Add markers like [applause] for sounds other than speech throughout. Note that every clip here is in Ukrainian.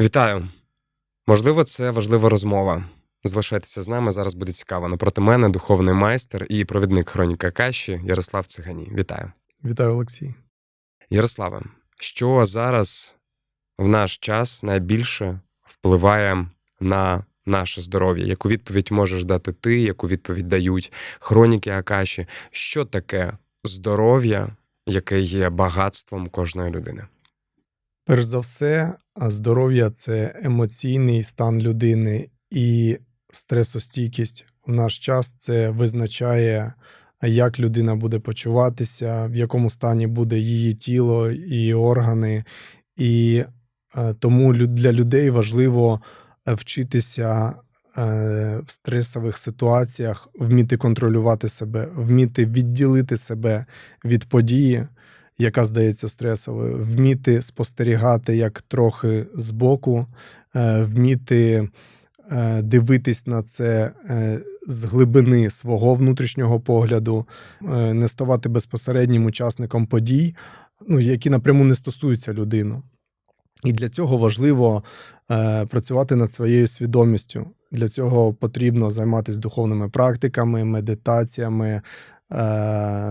Вітаю! Можливо, це важлива розмова. Залишайтеся з нами, зараз буде цікаво. Напроти мене духовний майстер і провідник хроніка Каші Ярослав Цигані. Вітаю. Вітаю, Олексій. Ярославе, що зараз в наш час найбільше впливає на наше здоров'я? Яку відповідь можеш дати ти, яку відповідь дають хроніки Акаші? Що таке здоров'я, яке є багатством кожної людини? Перш за все, здоров'я це емоційний стан людини і стресостійкість. В наш час це визначає, як людина буде почуватися, в якому стані буде її тіло і органи. І е, тому для людей важливо е, вчитися е, в стресових ситуаціях, вміти контролювати себе, вміти відділити себе від події, яка здається стресовою, вміти спостерігати як трохи збоку, е, вміти е, дивитись на це е, з глибини свого внутрішнього погляду, не ставати безпосереднім учасником подій, ну, які напряму не стосуються людину. І для цього важливо працювати над своєю свідомістю. Для цього потрібно займатися духовними практиками, медитаціями,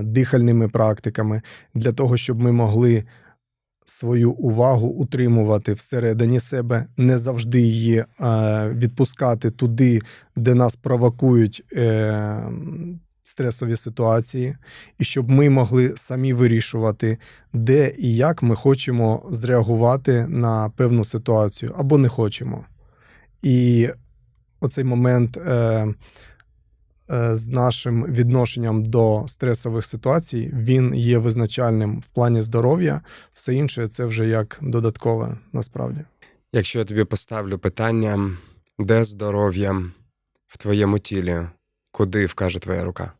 дихальними практиками, для того, щоб ми могли свою увагу утримувати всередині себе, не завжди її е, відпускати туди, де нас провокують е, стресові ситуації, і щоб ми могли самі вирішувати, де і як ми хочемо зреагувати на певну ситуацію або не хочемо. І оцей момент е, е, з нашим відношенням до стресових ситуацій він є визначальним в плані здоров'я. Все інше це вже як додаткове насправді. Якщо я тобі поставлю питання, де здоров'я в твоєму тілі, куди вкаже твоя рука?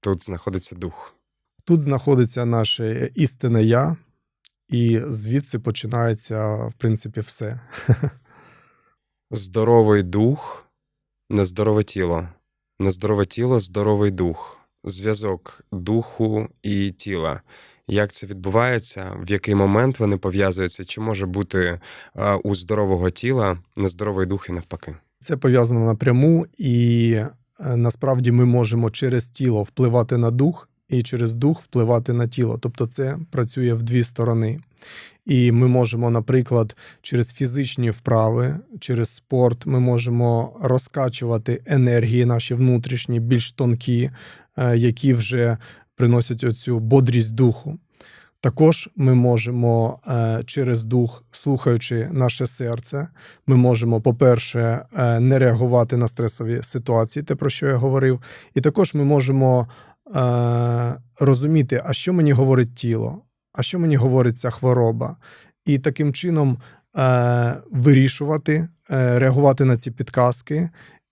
Тут знаходиться дух. Тут знаходиться наше істинне я, і звідси починається, в принципі, все. [laughs] Здоровий дух, нездорове тіло. Нездорове тіло, здоровий дух. Зв'язок духу і тіла. Як це відбувається, в який момент вони пов'язуються? Чи може бути е, у здорового тіла нездоровий дух і навпаки? Це пов'язано напряму, і е, насправді ми можемо через тіло впливати на дух, і через дух впливати на тіло. Тобто це працює в дві сторони. І ми можемо, наприклад, через фізичні вправи, через спорт, ми можемо розкачувати енергії наші внутрішні, більш тонкі, е, які вже приносять оцю бодрість духу. Також ми можемо е, через дух, слухаючи наше серце, ми можемо, по-перше, е, не реагувати на стресові ситуації, те про що я говорив, і також ми можемо розуміти, а що мені говорить тіло, а що мені говорить ця хвороба, і таким чином е, вирішувати, е, реагувати на ці підказки,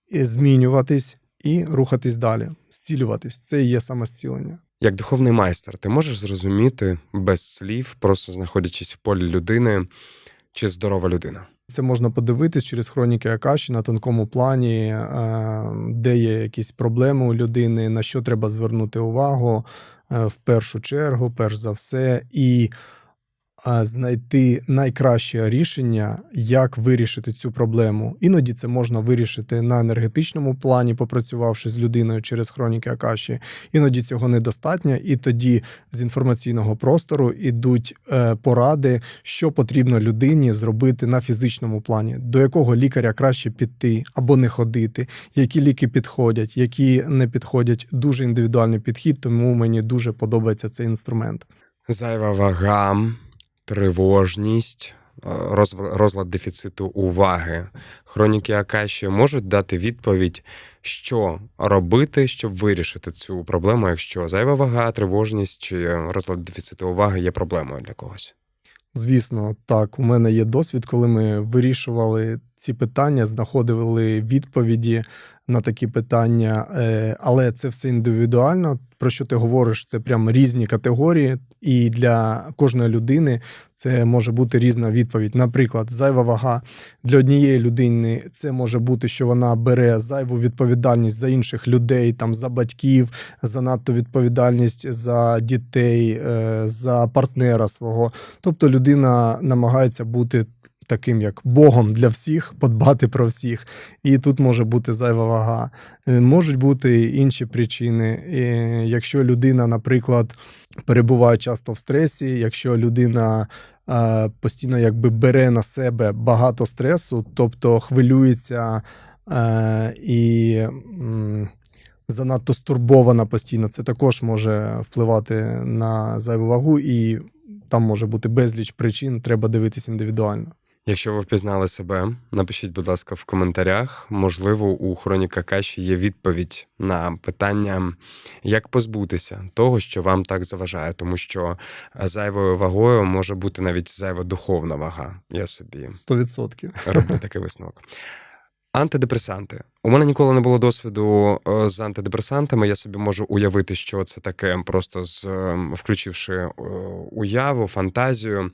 і змінюватись і рухатись далі, зцілюватись. Це і є самозцілення. Як духовний майстер, ти можеш зрозуміти без слів, просто знаходячись в полі людини, чи здорова людина? Це можна подивитись через хроніки Акаші на тонкому плані, е, де є якісь проблеми у людини, на що треба звернути увагу е, в першу чергу, перш за все, і знайти найкраще рішення, як вирішити цю проблему. Іноді це можна вирішити на енергетичному плані, попрацювавши з людиною через хроніки Акаші. Іноді цього недостатньо, і тоді з інформаційного простору ідуть е, поради, що потрібно людині зробити на фізичному плані, до якого лікаря краще піти або не ходити, які ліки підходять, які не підходять. Дуже індивідуальний підхід, тому мені дуже подобається цей інструмент. Зайва вага, тривожність, е, розлад дефіциту уваги. Хроніки Акаші можуть дати відповідь, що робити, щоб вирішити цю проблему, якщо зайва вага, тривожність чи розлад дефіциту уваги є проблемою для когось. Звісно, так, у мене є досвід, коли ми вирішували ці питання, знаходили відповіді на такі питання, е, але це все індивідуально. Про що ти говориш? Це прям різні категорії, і для кожної людини це може бути різна відповідь. Наприклад, зайва вага для однієї людини це може бути, що вона бере зайву відповідальність за інших людей, там за батьків, занадто відповідальність за дітей, е, за партнера свого. Тобто людина намагається бути таким як Богом для всіх, подбати про всіх. І тут може бути зайва вага. Е, Можуть бути інші причини. Е, Якщо людина, наприклад, перебуває часто в стресі, якщо людина е, постійно якби бере на себе багато стресу, тобто хвилюється е, і. м, Занадто стурбована постійно, це також може впливати на зайву вагу, і там може бути безліч причин, треба дивитись індивідуально. Якщо ви впізнали себе, напишіть, будь ласка, в коментарях. Можливо, у Хроніка Каші є відповідь на питання, як позбутися того, що вам так заважає, тому що зайвою вагою може бути навіть зайва духовна вага. Я собі 100%. роблю такий [laughs] висновок. Антидепресанти. У мене ніколи не було досвіду е, з антидепресантами. Я собі можу уявити, що це таке, просто з е, включивши е, уяву, фантазію.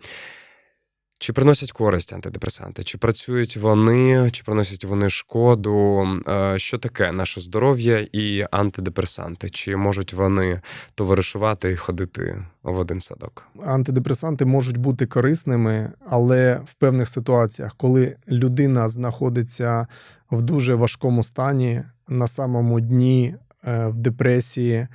Чи приносять користь антидепресанти? Чи працюють вони, чи приносять вони шкоду? Е, Що таке наше здоров'я і антидепресанти? Чи можуть вони товаришувати і ходити в один садок? Антидепресанти можуть бути корисними, але в певних ситуаціях, коли людина знаходиться в дуже важкому стані, на самому дні е, в депресії,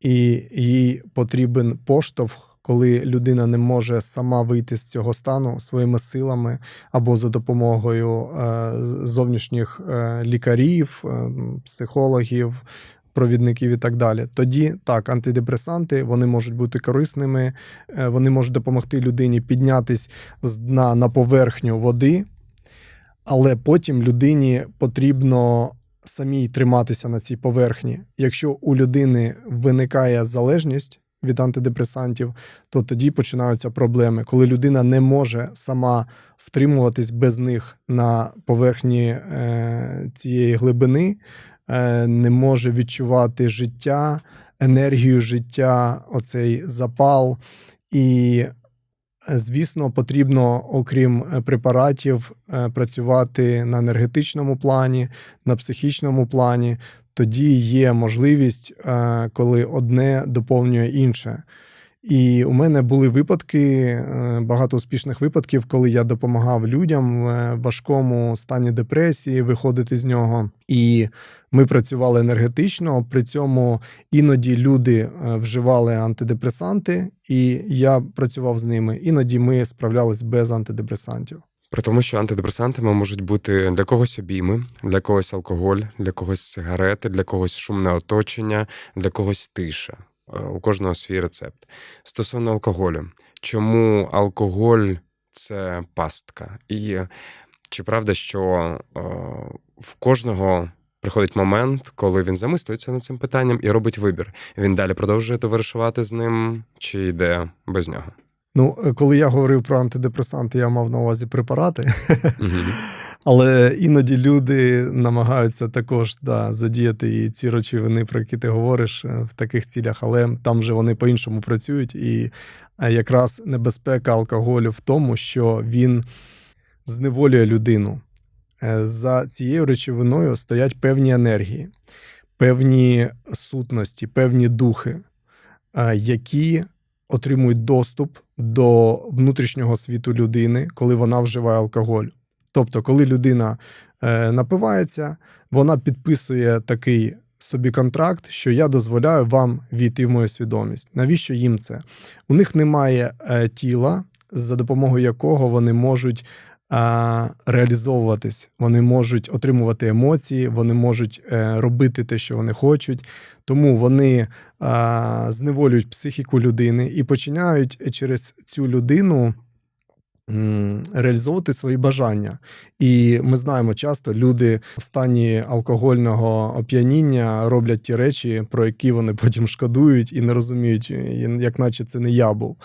і їй потрібен поштовх. Коли людина не може сама вийти з цього стану своїми силами або за допомогою е, зовнішніх е, лікарів, е, психологів, провідників і так далі, тоді так, антидепресанти вони можуть бути корисними, вони можуть допомогти людині піднятись з дна на поверхню води, але потім людині потрібно самій триматися на цій поверхні. Якщо у людини виникає залежність від антидепресантів, то тоді починаються проблеми, коли людина не може сама втримуватись без них на поверхні е, цієї глибини, е, не може відчувати життя, енергію життя, оцей запал. І, е, звісно, потрібно, окрім препаратів, працювати на енергетичному плані, на психічному плані. Тоді є можливість, е, коли одне доповнює інше. І у мене були випадки, е, багато успішних випадків, коли я допомагав людям в важкому стані депресії виходити з нього. І ми працювали енергетично. При цьому іноді люди е, вживали антидепресанти, і я працював з ними. Іноді ми справлялись без антидепресантів. При тому, що антидепресантами можуть бути для когось обійми, для когось алкоголь, для когось сигарети, для когось шумне оточення, для когось тиша. Е, У кожного свій рецепт. Стосовно алкоголю, чому алкоголь це пастка? І чи правда, що е, в кожного приходить момент, коли він замислюється над цим питанням і робить вибір? Він далі продовжує товаришувати з ним, чи йде без нього? Ну, е, коли я говорив про антидепресанти, я мав на увазі препарати. [laughs] Але іноді люди намагаються також да, задіяти і ці речовини, про які ти говориш, е, в таких цілях, але там же вони по-іншому працюють. І е, якраз небезпека алкоголю в тому, що він зневолює людину. За цією речовиною стоять певні енергії, певні сутності, певні духи, які отримують доступ до внутрішнього світу людини, коли вона вживає алкоголь. Тобто, коли людина е, напивається, вона підписує такий собі контракт, що я дозволяю вам війти в мою свідомість. Навіщо їм це? У них немає е, тіла, за допомогою якого вони можуть реалізовуватись, вони можуть отримувати емоції, вони можуть е, робити те, що вони хочуть. Тому вони зневолюють психіку людини і починають через цю людину реалізовувати свої бажання. І ми знаємо, часто люди в стані алкогольного оп'яніння роблять ті речі, про які вони потім шкодують і не розуміють, як наче це не я був.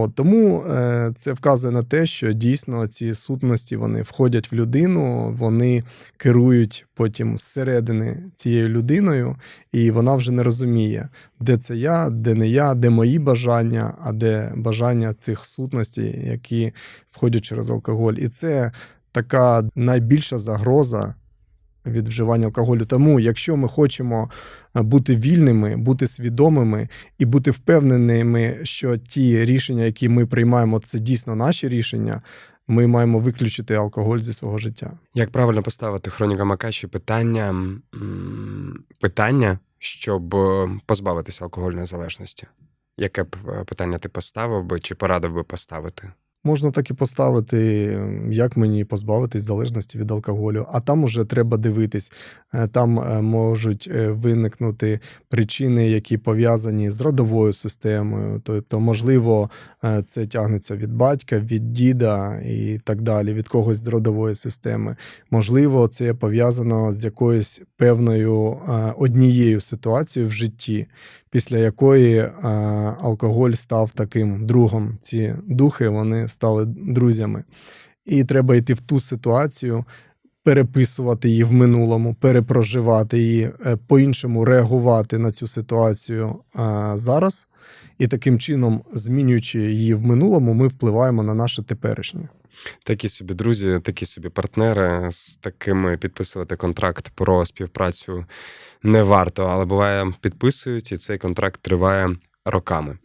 От, тому е, це вказує на те, що дійсно ці сутності вони входять в людину, вони керують потім зсередини цією людиною, і вона вже не розуміє, де це я, де не я, де мої бажання, а де бажання цих сутностей, які входять через алкоголь. І це така найбільша загроза від вживання алкоголю. Тому, якщо ми хочемо е, бути вільними, бути свідомими і бути впевненими, що ті рішення, які ми приймаємо, це дійсно наші рішення. Ми маємо виключити алкоголь зі свого життя. Як правильно поставити хронікам Акаші питання, питання, щоб е, позбавитися алкогольної залежності? Яке б е, питання ти поставив би чи порадив би поставити? Можна так і поставити, як мені позбавитись залежності від алкоголю. А там уже треба дивитись. Е, Там е, можуть е, виникнути причини, які пов'язані з родовою системою. Тобто, можливо, це тягнеться від батька, від діда і так далі, від когось з родової системи. Можливо, це пов'язано з якоюсь певною однією ситуацією в житті, після якої е, алкоголь став таким другом. Ці духи вони стали друзями. І треба йти в ту ситуацію, переписувати її в минулому, перепроживати її, е, по-іншому реагувати на цю ситуацію е, зараз. І таким чином, змінюючи її в минулому, ми впливаємо на наше теперішнє. Такі собі друзі, такі собі партнери, з такими підписувати контракт про співпрацю не варто, але буває, підписують, і цей контракт триває роками.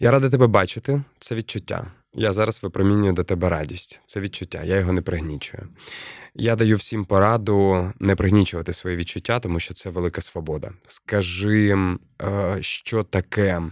Я радий тебе бачити, це відчуття. Я зараз випромінюю до тебе радість. Це відчуття, я його не пригнічую. Я даю всім пораду не пригнічувати свої відчуття, тому що це велика свобода. Скажи, е, що таке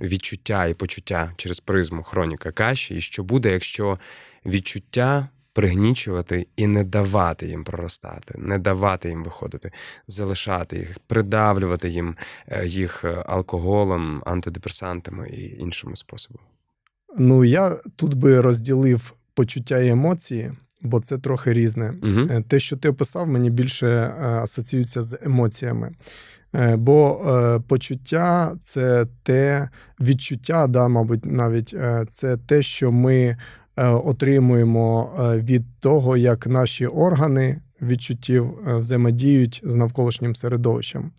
відчуття і почуття через призму хроніка каші, і що буде, якщо відчуття пригнічувати і не давати їм проростати, не давати їм виходити, залишати їх, придавлювати їм е, їх е, алкоголем, антидепресантами і іншими способами. Ну, я тут би розділив почуття і емоції, бо це трохи різне. Угу. Те, що ти описав, мені більше асоціюється з емоціями. Бо почуття це те відчуття, да, мабуть, навіть це те, що ми отримуємо е, від того, як наші органи відчуттів е, взаємодіють з навколишнім середовищем.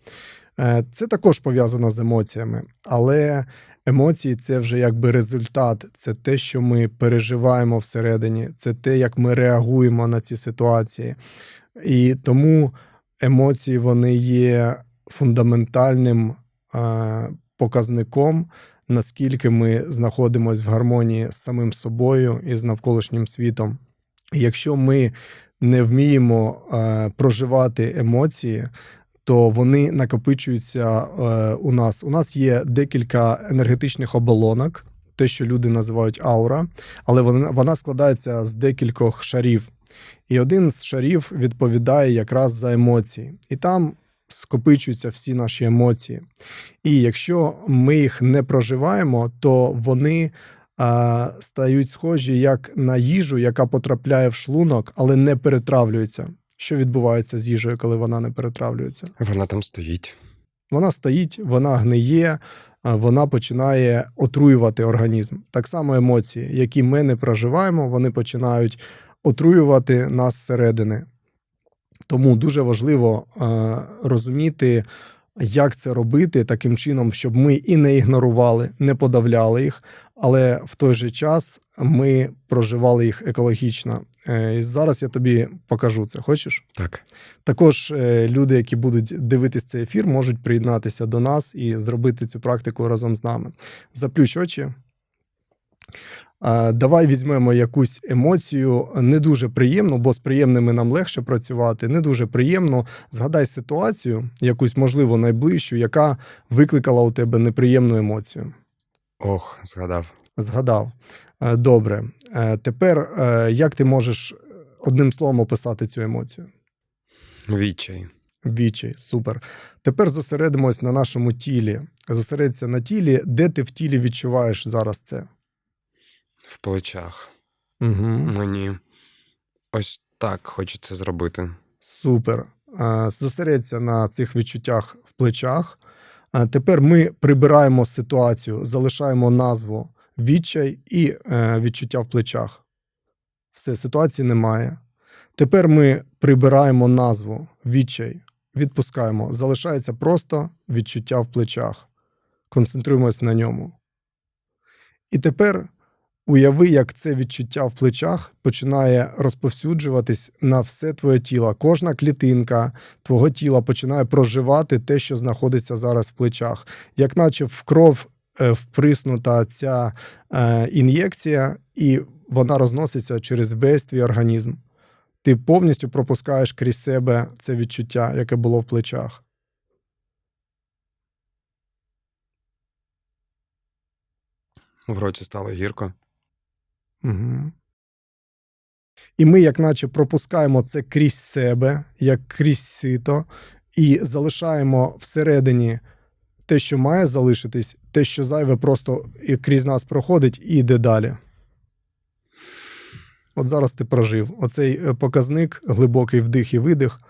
Е, Це також пов'язано з емоціями, але емоції це вже якби результат, це те, що ми переживаємо всередині, це те, як ми реагуємо на ці ситуації. І тому емоції вони є фундаментальним е, показником, наскільки ми знаходимося в гармонії з самим собою і з навколишнім світом. Якщо ми не вміємо е, проживати емоції, то вони накопичуються е, у нас. У нас є декілька енергетичних оболонок, те, що люди називають аура, але вона, вона складається з декількох шарів. І один з шарів відповідає якраз за емоції. І там скопичуються всі наші емоції. І якщо ми їх не проживаємо, то вони а, стають схожі як на їжу, яка потрапляє в шлунок, але не перетравлюється. Що відбувається з їжею, коли вона не перетравлюється? Вона там стоїть. Вона стоїть, вона гниє, вона починає отруювати організм. Так само емоції, які ми не проживаємо, вони починають отруювати нас зсередини. Тому дуже важливо е, розуміти, як це робити таким чином, щоб ми і не ігнорували, не подавляли їх, але в той же час ми проживали їх екологічно. Е, зараз я тобі покажу це. Хочеш? Так. Також е, люди, які будуть дивитись цей ефір, можуть приєднатися до нас і зробити цю практику разом з нами. Заплющ очі. Давай візьмемо якусь емоцію не дуже приємну, бо з приємними нам легше працювати. Не дуже приємно. Згадай ситуацію, якусь, можливо, найближчу, яка викликала у тебе неприємну емоцію. Ох, згадав. Згадав. Е, Добре. Е, Тепер е, як ти можеш одним словом описати цю емоцію? Відчай. Відчай, супер. Тепер зосередимось на нашому тілі. Зосередься на тілі, де ти в тілі відчуваєш зараз це. В плечах. Угу. Мені ось так хочеться зробити. Супер. Зосередься на цих відчуттях в плечах. Тепер ми прибираємо ситуацію, залишаємо назву відчай і е, відчуття в плечах. Все, ситуації немає. Тепер ми прибираємо назву відчай, відпускаємо. Залишається просто відчуття в плечах. Концентруємось на ньому. І тепер уяви, як це відчуття в плечах починає розповсюджуватись на все твоє тіло. Кожна клітинка твого тіла починає проживати те, що знаходиться зараз в плечах. Як наче в кров е, вприснута ця е, ін'єкція, і вона розноситься через весь твій організм. Ти повністю пропускаєш крізь себе це відчуття, яке було в плечах. В роті стало гірко. Угу. І ми, як наче, пропускаємо це крізь себе, як крізь сито, і залишаємо всередині те, що має залишитись, те, що зайве, просто крізь нас проходить і йде далі. От зараз ти прожив. Оцей е, показник, глибокий вдих і видих.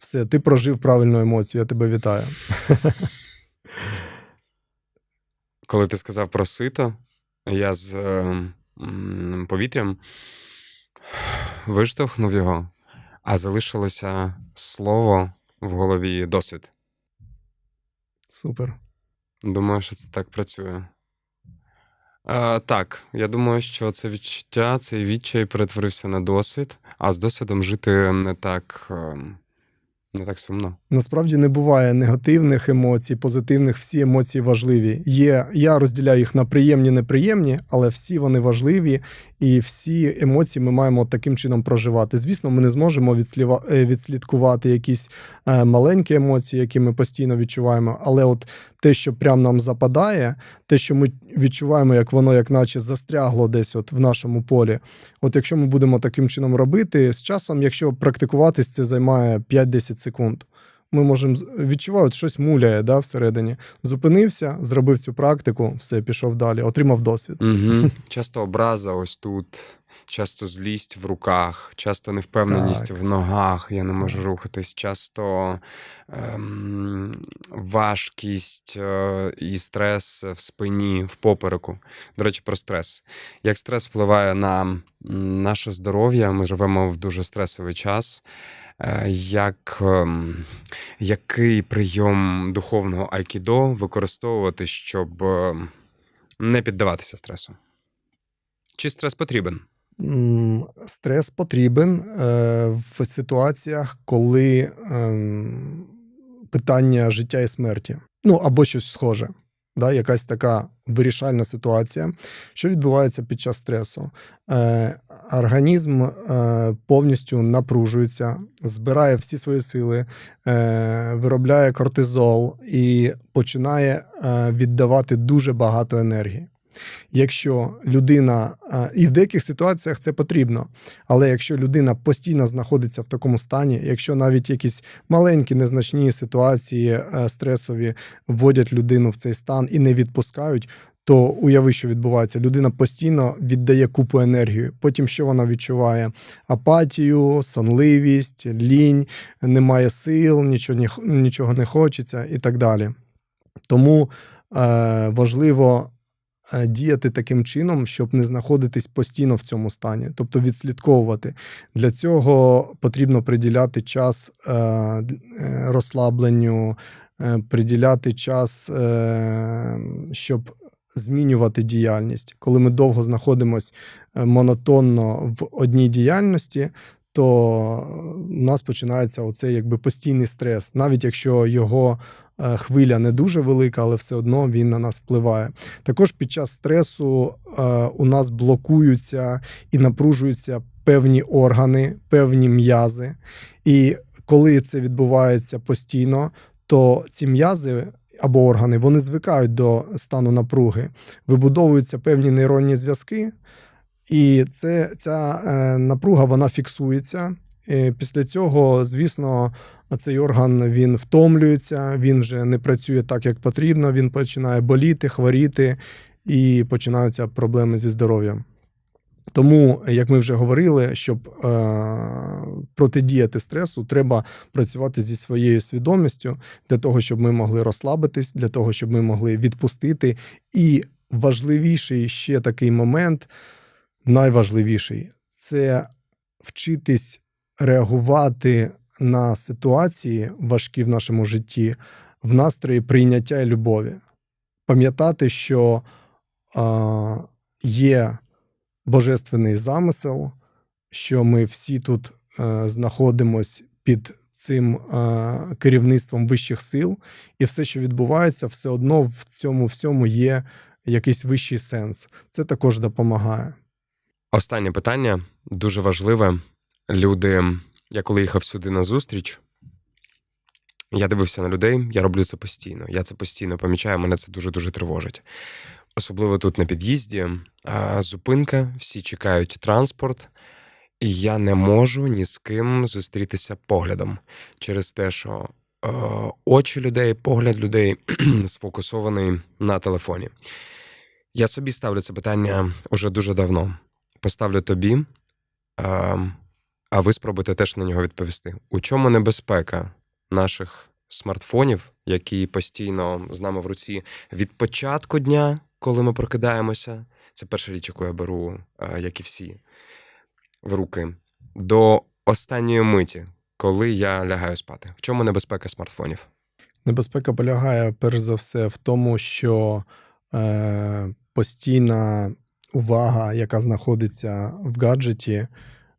Все, ти прожив правильну емоцію. Я тебе вітаю. Коли ти сказав про сито, я з е, повітрям виштовхнув його, а залишилося слово в голові досвід. Супер. Думаю, що це так працює. Е, так, я думаю, що це відчуття, цей відчай перетворився на досвід, а з досвідом жити не так, е, не так сумно. Насправді не буває негативних емоцій, позитивних, всі емоції важливі. Є, я розділяю їх на приємні, неприємні, але всі вони важливі, і всі емоції ми маємо таким чином проживати. Звісно, ми не зможемо е, відслідкувати якісь е, маленькі емоції, які ми постійно відчуваємо. Але от те, що прям нам западає, те, що ми відчуваємо, як воно, як наче застрягло десь от в нашому полі. От якщо ми будемо таким чином робити, з часом, якщо практикуватись, це займає 5-10 секунд. Ми можемо відчувати, щось муляє да, всередині. Зупинився, зробив цю практику, все, пішов далі, отримав досвід. Угу. [laughs] Часто образа ось тут, часто злість в руках, часто невпевненість Так. в ногах, я не можу рухатись, часто ем, важкість е, і стрес в спині, в попереку. До речі, про стрес. Як стрес впливає на наше здоров'я, ми живемо в дуже стресовий час. Е, Як, ем, який прийом духовного айкідо використовувати, щоб ем, не піддаватися стресу? Чи стрес потрібен? Стрес потрібен е, в ситуаціях, коли ем, питання життя і смерті. Ну або щось схоже. Да, якась така вирішальна ситуація, що відбувається під час стресу. Е, організм е, повністю напружується, збирає всі свої сили, е, виробляє кортизол і починає е, віддавати дуже багато енергії. Якщо людина, е, і в деяких ситуаціях це потрібно, але якщо людина постійно знаходиться в такому стані, якщо навіть якісь маленькі незначні ситуації е, стресові вводять людину в цей стан і не відпускають, то уяви, що відбувається. Людина постійно віддає купу енергії. Потім що вона відчуває? Апатію, сонливість, лінь, немає сил, нічого, нічого не хочеться і так далі. Тому е, важливо діяти таким чином, щоб не знаходитись постійно в цьому стані, тобто відслідковувати. Для цього потрібно приділяти час е, е, розслабленню, е, приділяти час, е, щоб змінювати діяльність. Коли ми довго знаходимося монотонно в одній діяльності, то у нас починається оцей якби постійний стрес, навіть якщо його е, хвиля не дуже велика, але все одно він на нас впливає. Також під час стресу е, у нас блокуються і напружуються певні органи, певні м'язи. І коли це відбувається постійно, то ці м'язи або органи вони звикають до стану напруги, вибудовуються певні нейронні зв'язки, і це, ця е, напруга вона фіксується. Після цього, звісно, цей орган він втомлюється, він вже не працює так, як потрібно. Він починає боліти, хворіти, і починаються проблеми зі здоров'ям. Тому, як ми вже говорили, щоб е, протидіяти стресу, треба працювати зі своєю свідомістю для того, щоб ми могли розслабитись, для того, щоб ми могли відпустити і важливіший ще такий момент, найважливіший це вчитись реагувати на ситуації важкі в нашому житті в настрої прийняття і любові. Пам'ятати, що а, є божественний замисел, що ми всі тут е, знаходимось під цим е, керівництвом вищих сил, і все, що відбувається, все одно в цьому всьому є якийсь вищий сенс. Це також допомагає. Останнє питання дуже важливе. Люди, я коли їхав сюди на зустріч, я дивився на людей, я роблю це постійно. Я це постійно помічаю, мене це дуже-дуже тривожить. Особливо тут на під'їзді. Зупинка, всі чекають транспорт, і я не можу ні з ким зустрітися поглядом через те, що е, очі людей, погляд людей [clears throat] сфокусований на телефоні. Я собі ставлю це питання уже дуже давно. Поставлю тобі, а, ви спробуйте теж на нього відповісти. У чому небезпека наших смартфонів, які постійно з нами в руці від початку дня, коли ми прокидаємося? Це перша річ, яку я беру, як і всі, в руки, до останньої миті, коли я лягаю спати. В чому небезпека смартфонів? Небезпека полягає перш за все в тому, що е, постійна увага, яка знаходиться в гаджеті,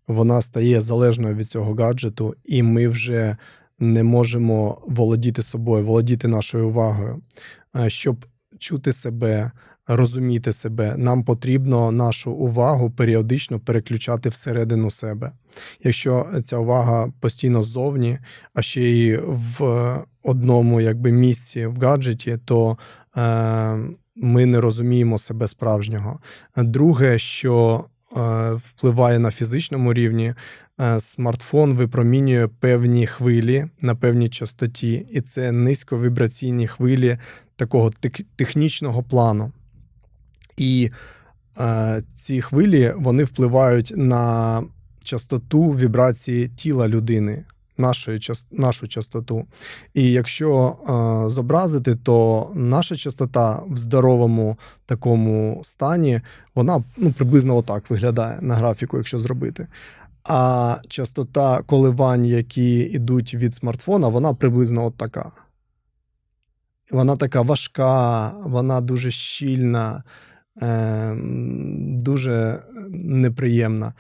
вона стає залежною від цього гаджету, і ми вже не можемо володіти собою, володіти нашою увагою. Е, Щоб чути себе, розуміти себе, нам потрібно нашу увагу періодично переключати всередину себе. Якщо ця увага постійно ззовні, а ще й в одному якби місці в гаджеті, то е, ми не розуміємо себе справжнього. Друге, що впливає на фізичному рівні, е, смартфон випромінює певні хвилі на певній частоті, і це низьковібраційні хвилі такого технічного плану. І е, ці хвилі вони впливають на частоту вібрації тіла людини, нашої, нашу частоту. І якщо е, зобразити, то наша частота в здоровому такому стані, вона ну, приблизно отак виглядає на графіку, якщо зробити. А частота коливань, які йдуть від смартфона, вона приблизно от така. Вона така важка, вона дуже щільна, е, дуже неприємна.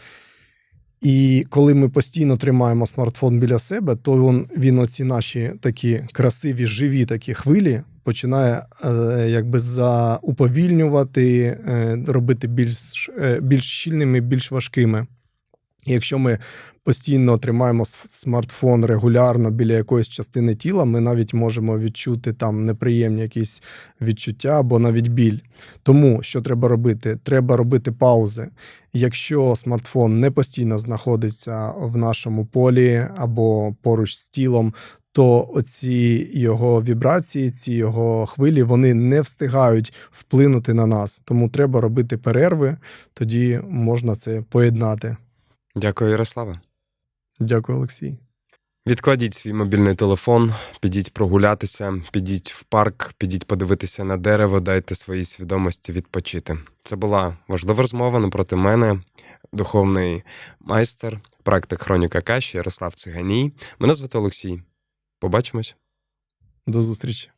І коли ми постійно тримаємо смартфон біля себе, то він, він оці наші такі красиві, живі такі хвилі починає е, якби зауповільнювати, е, робити більш, е, більш щільними, більш важкими. Якщо ми постійно тримаємо смартфон регулярно біля якоїсь частини тіла, ми навіть можемо відчути там неприємні якісь відчуття або навіть біль. Тому що треба робити? Треба робити паузи. Якщо смартфон не постійно знаходиться в нашому полі або поруч з тілом, то оці його вібрації, ці його хвилі, вони не встигають вплинути на нас. Тому треба робити перерви, тоді можна це поєднати. Дякую, Ярославе. Дякую, Олексій. Відкладіть свій мобільний телефон, підіть прогулятися, підіть в парк, підіть подивитися на дерево, дайте своїй свідомості відпочити. Це була важлива розмова напроти мене, духовний майстер, практик хроніка Каші Ярослав Циганій. Мене звати Олексій. Побачимось. До зустрічі.